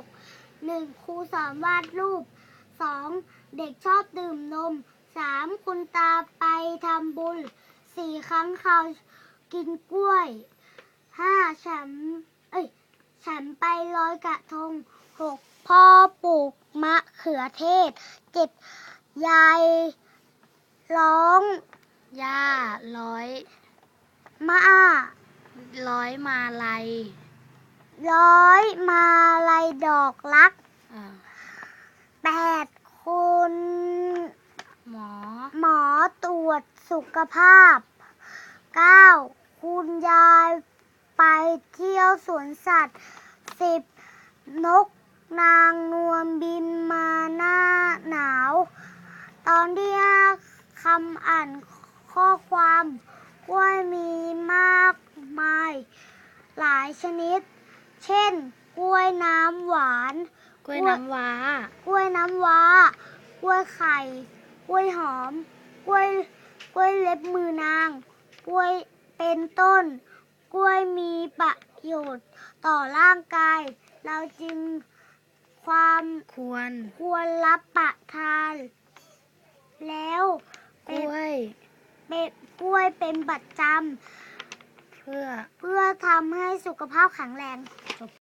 ก 1. ครูสอนวาดรูป 2. เด็กชอบดื่มนม 3. คุณตาไปทำบุญ 4. ครั้งคราวกินกล้วย 5. ฉันเอ้ยฉันไปลอยกระทง 6. พ่อปลูกมะเขือเทศ 7. ยายร้องย่าร้อยมาร้อยมาลัยร้อยมา ดอกรักอ่าแปดคุณหมอ หมอตรวจสุขภาพเก้าคุณยายไปเที่ยวสวนสัตว์สิบนกนางนวลบินมาหน้าหนาว ตอนที่ห้าคำอ่านข้อความกล้วยมีมากมาย หลายชนิด เช่น กล้วยน้ำหวาน กล้วยน้ำว้า กล้วยน้ำว้า กล้วยไข่ กล้วยหอม กล้วย กล้วยเล็บมือนาง กล้วยเป็นต้น กล้วยมีประโยชน์ต่อร่างกาย เราจึงความควร ควรรับประทาน แล้วกเป็นล้วย เป็นกล้วยเป็นประจเพื่อำเพื่อทำให้สุขภาพแข็งแรง